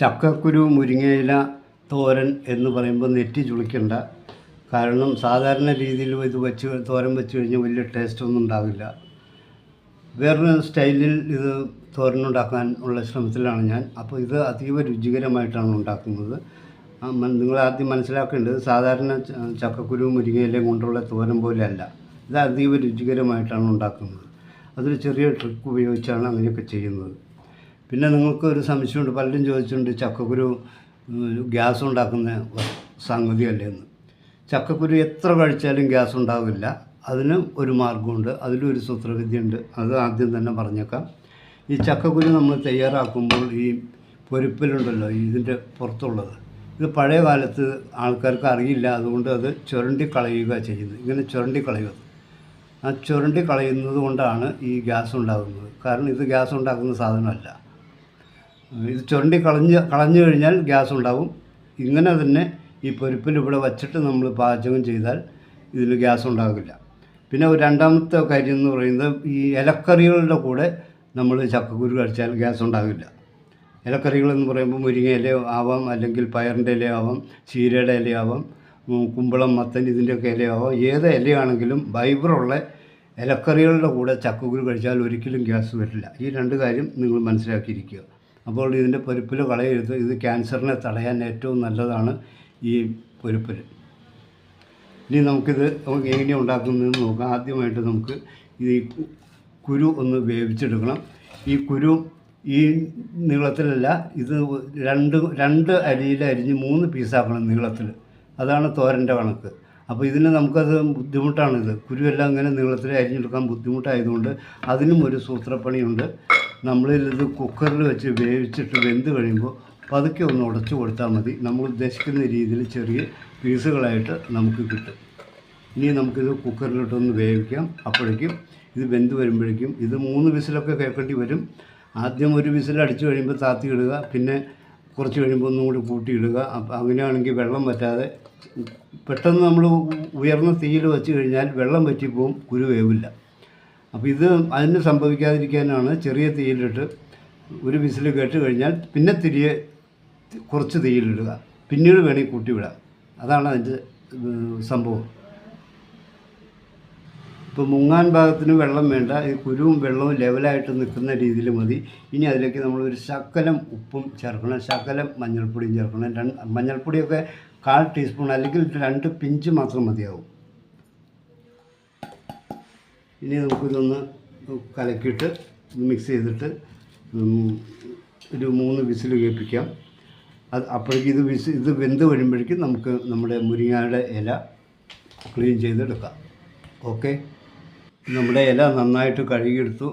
ചക്കക്കുരു മുരിങ്ങയില തോരൻ എന്ന് പറയുമ്പോൾ നെറ്റി ചുളിക്കണ്ട. കാരണം സാധാരണ രീതിയിൽ ഇത് വെച്ച് തോരൻ വെച്ച് കഴിഞ്ഞാൽ വലിയ ടേസ്റ്റ് ഒന്നും ഉണ്ടാവില്ല. വേറൊരു സ്റ്റൈലിൽ ഇത് തോരൻ ഉണ്ടാക്കാൻ ഉള്ള ശ്രമത്തിലാണ് ഞാൻ. അപ്പോൾ ഇത് അതീവ രുചികരമായിട്ടാണ് ഉണ്ടാക്കുന്നത്. നിങ്ങൾ ആദ്യം മനസ്സിലാക്കേണ്ടത് സാധാരണ ചക്കക്കുരു മുരിങ്ങയിലയും കൊണ്ടുള്ള തോരൻ പോലെയല്ല. ഇത് അതീവ രുചികരമായിട്ടാണ് ഉണ്ടാക്കുന്നത്. അതൊരു ചെറിയ ട്രിക്ക് ഉപയോഗിച്ചാണ് അങ്ങനെയൊക്കെ ചെയ്യുന്നത്. പിന്നെ നിങ്ങൾക്ക് ഒരു സംശയമുണ്ട് പലരും ചോദിച്ചിട്ടുണ്ട് ചക്കക്കുരു ഗ്യാസ് ഉണ്ടാക്കുന്ന സംഗതി സംഗതിയല്ലേ എന്ന്. ചക്കക്കുരു എത്ര കഴിച്ചാലും ഗ്യാസ് ഉണ്ടാവില്ല അതിന് ഒരു മാർഗമുണ്ട് അതിലൊരു സൂത്രവിദ്യയുണ്ട്. അത് ആദ്യം തന്നെ പറഞ്ഞേക്കാം. ഈ ചക്കക്കുരു നമ്മൾ തയ്യാറാക്കുമ്പോൾ ഈ പൊരിപ്പലുണ്ടല്ലോ ഇതിന്റെ പുറത്തുള്ളത്. ഇത് പഴയ കാലത്ത് ആൾക്കാർക്ക് അറിയില്ല അതുകൊണ്ട് അത് ചുരണ്ടി കളയുക ചെയ്യുന്നത്. ഇങ്ങനെ ചുരണ്ടി കളയുക. ആ ചുരണ്ടി കളയുന്നത് കൊണ്ടാണ് ഈ ഗ്യാസ് ഉണ്ടാകുന്നത് കാരണം ഇത് ഗ്യാസ് ഉണ്ടാക്കുന്ന സാധനമല്ല. ഇത് ചുരണ്ടി കളഞ്ഞ് കളഞ്ഞു കഴിഞ്ഞാൽ ഗ്യാസ് ഉണ്ടാവും. ഇങ്ങനെ തന്നെ ഈ പൊരിപ്പിൽ ഇവിടെ വച്ചിട്ട് നമ്മൾ പാചകം ചെയ്താൽ ഇതിന് ഗ്യാസ് ഉണ്ടാകില്ല പിന്നെ ഒരു രണ്ടാമത്തെ കാര്യം എന്ന് പറയുന്നത് ഈ ഇലക്കറികളുടെ കൂടെ നമ്മൾ ചക്കക്കുരു കഴിച്ചാൽ ഗ്യാസ് ഉണ്ടാകില്ല ഇലക്കറികളെന്ന് പറയുമ്പോൾ മുരിങ്ങ ആവാം അല്ലെങ്കിൽ പയറിന്റെ ഇലയാവാം ചീരയുടെ ഇലയാവാം കുമ്പളം മത്തൻ ഇതിന്റെയൊക്കെ ഇലയാവാം ഏത് ഇലയാണെങ്കിലും ഫൈബറുള്ള ഇലക്കറികളുടെ കൂടെ ചക്കക്കുരു കഴിച്ചാൽ ഒരിക്കലും ഗ്യാസ് വരില്ല. ഈ രണ്ട് കാര്യം നിങ്ങൾ മനസ്സിലാക്കിയിരിക്കുക. അപ്പോൾ ഇതിന്റെ പൊരിപ്പിൽ കളയരുത് ഇത് ക്യാൻസറിനെ തടയാൻ ഏറ്റവും നല്ലതാണ് ഈ പൊരിപ്പിൽ. ഇനി നമുക്കിത് എങ്ങനെ ഉണ്ടാക്കുന്നതെന്ന് നോക്കാം. ആദ്യമായിട്ട് നമുക്ക് ഈ കുരു ഒന്ന് വേവിച്ചെടുക്കണം. ഈ കുരു ഈ നീളത്തിലല്ല ഇത് രണ്ട് രണ്ട് അരിയിൽ അരിഞ്ഞ് മൂന്ന് പീസാക്കണം നീളത്തിൽ. അതാണ് തോരന്റെ കണക്ക്. അപ്പോൾ ഇതിന് നമുക്കത് ബുദ്ധിമുട്ടാണിത്. കുരുവെല്ലാം ഇങ്ങനെ നീളത്തിൽ അരിഞ്ഞെടുക്കാൻ ബുദ്ധിമുട്ടായതുകൊണ്ട് അതിനും ഒരു സൂത്രപ്പണിയുണ്ട്. നമ്മളിത് കുക്കറിൽ വെച്ച് വേവിച്ചിട്ട് വെന്ത് കഴിയുമ്പോൾ പതുക്കെ ഒന്ന് ഉടച്ചു കൊടുത്താൽ മതി. നമ്മൾ ഉദ്ദേശിക്കുന്ന രീതിയിൽ ചെറിയ പീസുകളായിട്ട് നമുക്ക് കിട്ടും. ഇനി നമുക്കിത് കുക്കറിലിട്ടൊന്ന് വേവിക്കാം. അപ്പോഴേക്കും ഇത് വെന്ത് വരുമ്പോഴേക്കും ഇത് മൂന്ന് വിസിലൊക്കെ കേൾക്കേണ്ടി വരും. ആദ്യം ഒരു വിസിൽ അടിച്ചു കഴിയുമ്പോൾ താത്തി ഇടുക പിന്നെ കുറച്ച് കഴിയുമ്പോൾ ഒന്നും കൂടി കൂട്ടിയിടുക. അപ്പം അങ്ങനെയാണെങ്കിൽ വെള്ളം വറ്റാതെ പെട്ടെന്ന് നമ്മൾ ഉയർന്ന തീയിൽ വെച്ച് കഴിഞ്ഞാൽ വെള്ളം വറ്റിപ്പോവും കുരു വേവില്ല. അപ്പോൾ ഇത് അതിന് സംഭവിക്കാതിരിക്കാനാണ് ചെറിയ തീയിലിട്ട് ഒരു വിസിൽ കേട്ട് കഴിഞ്ഞാൽ പിന്നെ തിരികെ കുറച്ച് തീയിലിടുക. പിന്നീട് വേണമെങ്കിൽ കൂട്ടിവിടാം. അതാണ് അതിന്റെ സംഭവം. ഇപ്പോൾ മുങ്ങാൻ ഭാഗത്തിന് വെള്ളം വേണ്ട ഈ കുരുവും വെള്ളവും ലെവലായിട്ട് നിൽക്കുന്ന രീതിയിൽ മതി. ഇനി അതിലേക്ക് നമ്മൾ ഒരു ശക്കലം ഉപ്പും ചേർക്കണം. ശക്കലം മഞ്ഞൾപ്പൊടിയും ചേർക്കണം. രണ്ട് മഞ്ഞൾപ്പൊടിയൊക്കെ കാൽ ടീസ്പൂൺ അല്ലെങ്കിൽ രണ്ട് പിഞ്ച് മാത്രം മതിയാവും. ഇനി നമുക്കിതൊന്ന് കലക്കിയിട്ട് മിക്സ് ചെയ്തിട്ട് ഒരു മൂന്ന് വിസിൽ കേൾപ്പിക്കാം. അത് അപ്പോഴേക്കും ഇത് വിസ് ഇത് വെന്ത് വരുമ്പോഴേക്കും നമുക്ക് നമ്മുടെ മുരിങ്ങയുടെ ഇല ക്ലീൻ ചെയ്തെടുക്കാം. ഓക്കെ നമ്മുടെ ഇല നന്നായിട്ട് കഴുകിയെടുത്തു.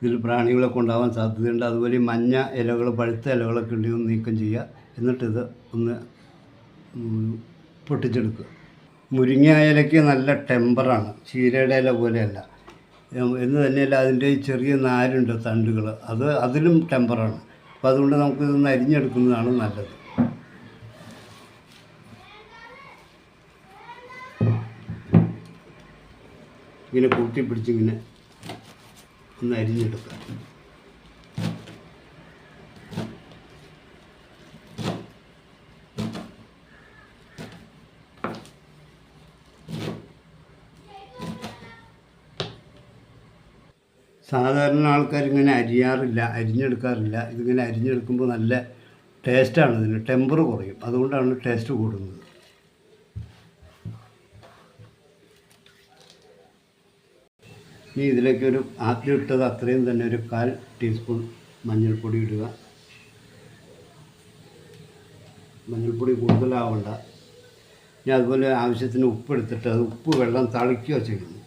ഇതിൽ പ്രാണികളെ കൊണ്ടാവാൻ സാധ്യതയുണ്ട്. അതുപോലെ മഞ്ഞ ഇലകൾ പഴുത്ത ഇലകളൊക്കെ ഉണ്ടെങ്കിൽ ഒന്ന് നീക്കം ചെയ്യുക. എന്നിട്ടിത് ഒന്ന് പൊട്ടിച്ചെടുക്കുക. മുരിങ്ങ ഇലയ്ക്ക് നല്ല ടെമ്പറാണ് ചീരയുടെ ഇല പോലെയല്ല. എന്ന് തന്നെയല്ല അതിന്റെ ചെറിയ നാരുണ്ട് തണ്ടുകൾ. അത് അതിലും ടെമ്പറാണ് അപ്പോൾ അതുകൊണ്ട് നമുക്കിതൊന്ന് അരിഞ്ഞെടുക്കുന്നതാണ് നല്ലത്. ഇങ്ങനെ കൂട്ടി പിടിച്ചിങ്ങനെ ഒന്ന് അരിഞ്ഞെടുക്കുക സാധാരണ ആൾക്കാർ ഇങ്ങനെ അരിയാറില്ല അരിഞ്ഞെടുക്കാറില്ല. ഇതിങ്ങനെ അരിഞ്ഞെടുക്കുമ്പോൾ നല്ല ടേസ്റ്റാണ് ഇതിന് ടെമ്പർ കുറയും. അതുകൊണ്ടാണ് ടേസ്റ്റ് കൂടുന്നത്. ഇനി ഇതിലേക്ക് ഒരു ആദ്യം ഇട്ടത് അത്രയും തന്നെ ഒരു കാൽ ടീസ്പൂൺ മഞ്ഞൾപ്പൊടി ഇടുക. മഞ്ഞൾപ്പൊടി കൂടുതലാവണ്ട. ഇനി അതുപോലെ ആവശ്യത്തിന് ഉപ്പ് എടുത്തിട്ട് അത് ഉപ്പ് വെള്ളം തളിക്കുകയോ ചെയ്യുന്നു.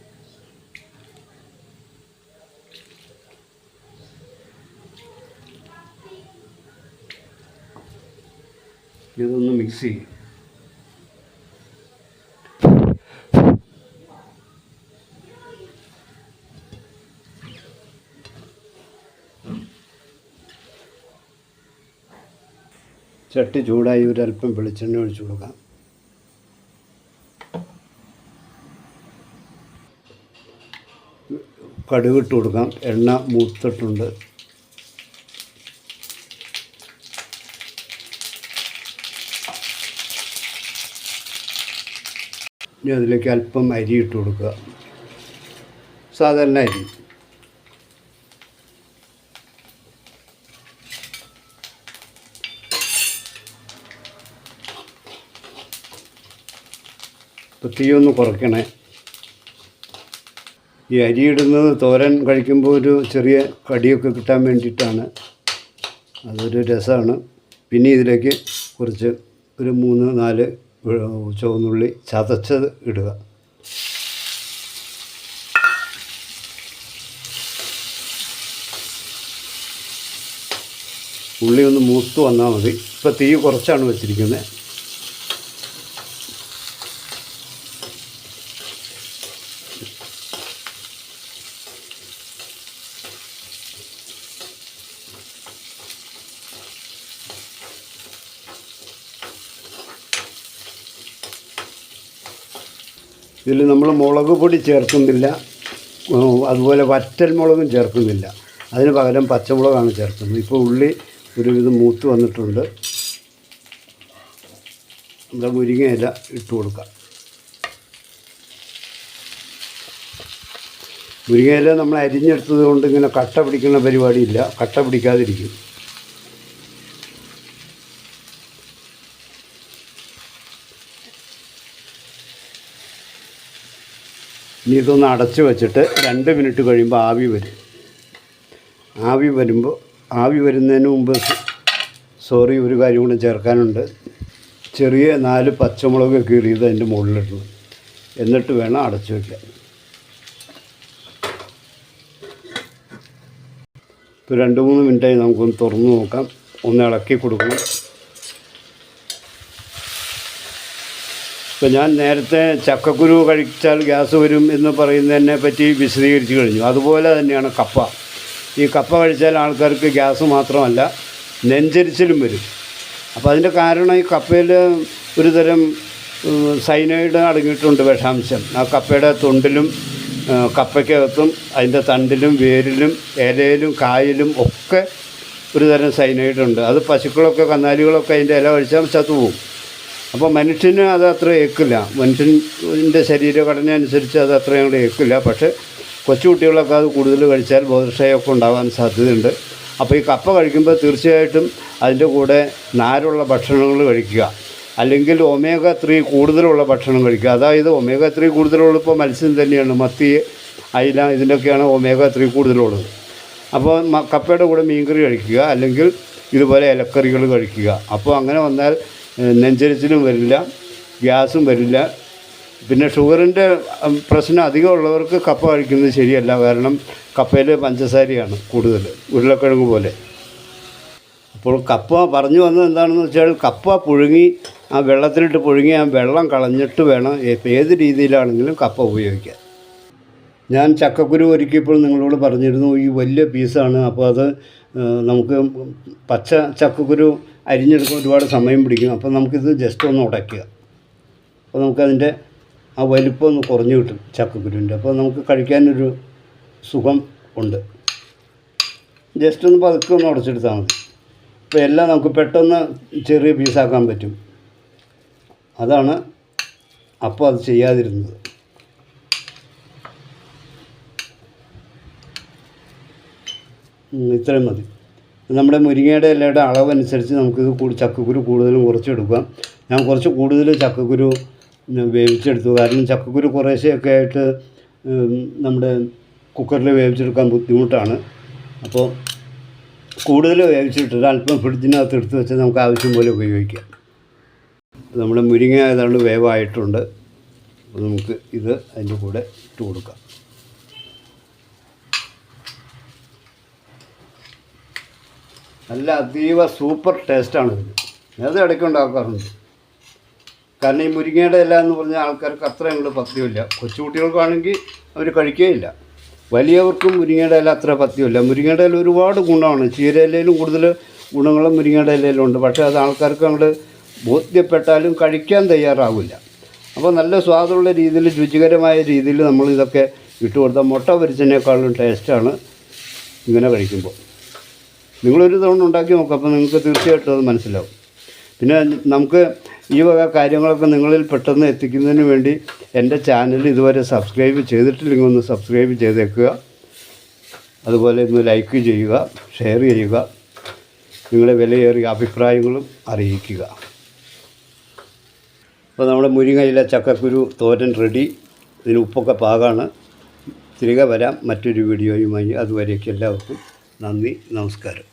ഇതൊന്ന് മിക്സ് ചെയ്യും. ചട്ടി ചൂടായി ഒരല്പം വെളിച്ചെണ്ണ ഒഴിച്ചു കൊടുക്കാം. കടുകിട്ട് കൊടുക്കാം. എണ്ണ മൂത്തിട്ടുണ്ട്. ഇനി അതിലേക്ക് അല്പം അരി ഇട്ട് കൊടുക്കുക. സാധാരണ അരി. തീയൊന്ന് കുറയ്ക്കണേ. ഈ അരി ഇടുന്നത് തോരൻ കഴിക്കുമ്പോൾ ഒരു ചെറിയ കടിയൊക്കെ കിട്ടാൻ വേണ്ടിയിട്ടാണ്. അതൊരു രസമാണ്. പിന്നെ ഇതിലേക്ക് കുറച്ച് ഒരു മൂന്ന് നാല് ചുവന്നുള്ളി ചതച്ചത് ഇടുക. ഉള്ളി ഒന്ന് മൂത്ത് വന്നാൽ മതി. ഇപ്പോൾ തീ കുറച്ചാണ് വെച്ചിരിക്കുന്നത്. ഇതിൽ നമ്മൾ മുളക് പൊടി ചേർക്കുന്നില്ല. അതുപോലെ വറ്റൽ മുളകും ചേർക്കുന്നില്ല. അതിന് പകരം പച്ചമുളകാണ് ചേർക്കുന്നത്. ഇപ്പോൾ ഉള്ളി ഒരുവിധം മൂത്ത് വന്നിട്ടുണ്ട്. നമ്മുടെ മുരിങ്ങയില ഇട്ട് കൊടുക്കാം. മുരിങ്ങയില നമ്മൾ അരിഞ്ഞെടുത്തത് കൊണ്ട് ഇങ്ങനെ കട്ട പിടിക്കുന്ന പരിപാടിയില്ല. കട്ട പിടിക്കാതിരിക്കും. ഇനി ഇതൊന്ന് അടച്ചു വെച്ചിട്ട് രണ്ട് മിനിറ്റ് കഴിയുമ്പോൾ ആവി വരും. ആവി വരുമ്പോൾ ആവി വരുന്നതിന് മുമ്പ് സോറി ഒരു കാര്യം കൂടെ ചേർക്കാനുണ്ട്. ചെറിയ നാല് പച്ചമുളക് കീറിയത് അതിന്റെ മുകളിലിടണം. എന്നിട്ട് വേണം അടച്ചു വയ്ക്കാൻ ഇപ്പോൾ രണ്ട് മൂന്ന് മിനിറ്റായി നമുക്കൊന്ന് തുറന്നു നോക്കാം. ഒന്ന് ഇളക്കി കൊടുക്കണം. ഇപ്പം ഞാൻ നേരത്തെ ചക്കക്കുരു കഴിച്ചാൽ ഗ്യാസ് വരും എന്ന് പറയുന്നതിനെ പറ്റി വിശദീകരിച്ച് കഴിഞ്ഞു. അതുപോലെ തന്നെയാണ് കപ്പ. ഈ കപ്പ കഴിച്ചാൽ ആൾക്കാർക്ക് ഗ്യാസ് മാത്രമല്ല നെഞ്ചരിച്ചിലും വരും. അപ്പോൾ അതിന്റെ കാരണം ഈ കപ്പയിൽ ഒരു തരം സൈനൈഡ് അടങ്ങിയിട്ടുണ്ട് വിഷാംശം. ആ കപ്പയുടെ തൊണ്ടിലും കപ്പയ്ക്കകത്തും അതിന്റെ തണ്ടിലും വേരിലും ഇലയിലും കായലും ഒക്കെ ഒരു തരം സൈനൈഡുണ്ട് അത് പശുക്കളൊക്കെ കന്നാലികളൊക്കെ അതിന്റെ ഇല കഴിച്ചാൽ ചത്തുപോകും. അപ്പോൾ മനുഷ്യന് അത് അത്ര ഏക്കില്ല. മനുഷ്യന്റെ ശരീരഘടന അനുസരിച്ച് അത് അത്ര അങ്ങോട്ട് ഏക്കില്ല. പക്ഷേ കൊച്ചുകുട്ടികളൊക്കെ അത് കൂടുതൽ കഴിച്ചാൽ ബോധക്ഷയമൊക്കെ ഉണ്ടാകാൻ സാധ്യതയുണ്ട്. അപ്പോൾ ഈ കപ്പ കഴിക്കുമ്പോൾ തീർച്ചയായിട്ടും അതിന്റെ കൂടെ നാരുള്ള ഭക്ഷണങ്ങൾ കഴിക്കുക. അല്ലെങ്കിൽ ഒമേഗ ത്രീ കൂടുതലുള്ള ഭക്ഷണം കഴിക്കുക. അതായത് ഒമേഗ ത്രീ കൂടുതലുള്ള ഇപ്പോൾ മത്സ്യം തന്നെയാണ്. മത്തി അയില ഇതിന്റെയൊക്കെയാണ് ഒമേഗ ത്രീ കൂടുതലുള്ളത്. അപ്പോൾ കപ്പയുടെ കൂടെ മീൻകറി കഴിക്കുക. അല്ലെങ്കിൽ ഇതുപോലെ ഇലക്കറികൾ കഴിക്കുക. അപ്പോൾ അങ്ങനെ വന്നാൽ നെഞ്ചരിച്ചിലും വരില്ല ഗ്യാസും വരില്ല. പിന്നെ ഷുഗറിന്റെ പ്രശ്നം അധികം ഉള്ളവർക്ക് കപ്പ കഴിക്കുന്നത് ശരിയല്ല. കാരണം കപ്പയിൽ പഞ്ചസാരയാണ് കൂടുതൽ ഉരുളക്കിഴങ്ങ് പോലെ. അപ്പോൾ കപ്പ പറഞ്ഞു വന്നത് എന്താണെന്ന് വെച്ചാൽ കപ്പ പുഴുങ്ങി ആ വെള്ളത്തിലിട്ട് പുഴുങ്ങി ആ വെള്ളം കളഞ്ഞിട്ട് വേണം ഏത് രീതിയിലാണെങ്കിലും കപ്പ ഉപയോഗിക്കാൻ. ഞാൻ ചക്കക്കുരു ഒരുക്കിയപ്പോൾ നിങ്ങളോട് പറഞ്ഞിരുന്നു ഈ വലിയ പീസാണ് അപ്പോൾ അത് നമുക്ക് പച്ച ചക്കക്കുരു അരിഞ്ഞെടുക്കാൻ ഒരുപാട് സമയം പിടിക്കും. അപ്പോൾ നമുക്കിത് ജസ്റ്റ് ഒന്ന് ഉടയ്ക്കുക. അപ്പോൾ നമുക്കതിന്റെ ആ വലിപ്പം ഒന്ന് കുറഞ്ഞു കിട്ടും ചക്കക്കുരുവിന്റെ അപ്പോൾ നമുക്ക് കഴിക്കാനൊരു സുഖം ഉണ്ട്. ജസ്റ്റ് ഒന്ന് പതുക്കെ ഒന്ന് ഉടച്ചെടുത്താൽ മതി. അപ്പോൾ എല്ലാം നമുക്ക് പെട്ടെന്ന് ചെറിയ പീസാക്കാൻ പറ്റും. അതാണ് അപ്പോൾ അത് ചെയ്യാതിരുന്നത്. ഇത്രയും മതി. നമ്മുടെ മുരിങ്ങയുടെ ഇലയുടെ അളവനുസരിച്ച് നമുക്കിത് ചക്കക്കുരു കൂടുതലും കുറച്ചെടുക്കാം. ഞാൻ കുറച്ച് കൂടുതൽ ചക്കക്കുരു വേവിച്ചെടുത്തു. കാരണം ചക്കക്കുരു കുറേശ്ശെയൊക്കെ ആയിട്ട് നമ്മുടെ കുക്കറിൽ വേവിച്ചെടുക്കാൻ ബുദ്ധിമുട്ടാണ്. അപ്പോൾ കൂടുതൽ വേവിച്ചിട്ടിട്ട് അല്പം ഫ്രിഡ്ജിനകത്ത് എടുത്ത് വെച്ച് നമുക്ക് ആവശ്യം പോലെ ഉപയോഗിക്കാം. നമ്മുടെ മുരിങ്ങ ഏതാണ്ട് വേവായിട്ടുണ്ട്. അപ്പോൾ നമുക്ക് ഇത് അതിന്റെ കൂടെ ഇട്ട് കൊടുക്കാം. നല്ല അതീവ സൂപ്പർ ടേസ്റ്റാണ് ഇതിന് അത് ഇടയ്ക്ക് ഉണ്ടാക്കാറുണ്ട് കാരണം ഈ മുരിങ്ങയുടെ ഇല എന്ന് പറഞ്ഞാൽ ആൾക്കാർക്ക് അത്ര അങ്ങോട്ട് പത്യമില്ല കൊച്ചുകുട്ടികൾക്കാണെങ്കിൽ അവർ കഴിക്കുകയില്ല വലിയവർക്കും മുരിങ്ങയുടെ ഇല അത്ര പത്യമില്ല മുരിങ്ങയുടെ ഇല ഒരുപാട് ഗുണമാണ്. ചീരയിലും കൂടുതൽ ഗുണങ്ങളും മുരിങ്ങയുടെ ഇലയിലുണ്ട്. പക്ഷേ അത് ആൾക്കാർക്ക് അങ്ങോട്ട് ബോധ്യപ്പെട്ടാലും കഴിക്കാൻ തയ്യാറാവില്ല. അപ്പോൾ നല്ല സ്വാദുള്ള രീതിയിൽ രുചികരമായ രീതിയിൽ നമ്മൾ ഇതൊക്കെ ഇട്ട് കൊടുത്താൽ മുട്ട പൊരിച്ചതിനേക്കാളും ടേസ്റ്റാണ് ഇങ്ങനെ കഴിക്കുമ്പോൾ. നിങ്ങളൊരു തവണ ഉണ്ടാക്കി നോക്കാം അപ്പോൾ നിങ്ങൾക്ക് തീർച്ചയായിട്ടും അത് മനസ്സിലാവും. പിന്നെ നമുക്ക് ഈ വക കാര്യങ്ങളൊക്കെ നിങ്ങളിൽ പെട്ടെന്ന് എത്തിക്കുന്നതിന് വേണ്ടി എന്റെ ചാനൽ ഇതുവരെ സബ്സ്ക്രൈബ് ചെയ്തിട്ടില്ലെങ്കിൽ ഒന്ന് സബ്സ്ക്രൈബ് ചെയ്തേക്കുക. അതുപോലെ ഒന്ന് ലൈക്ക് ചെയ്യുക ഷെയർ ചെയ്യുക നിങ്ങളുടെ വിലയേറിയ അഭിപ്രായങ്ങളും അറിയിക്കുക. അപ്പോൾ നമ്മുടെ മുരിങ്ങയിലെ ചക്കക്കുരു തോരൻ റെഡി. ഇതിന് ഉപ്പൊക്കെ പാകാണ്. തിരികെ വരാം. മറ്റൊരു വീഡിയോയുമായി. അതുവരേക്ക് എല്ലാവർക്കും നന്ദി നമസ്കാരം.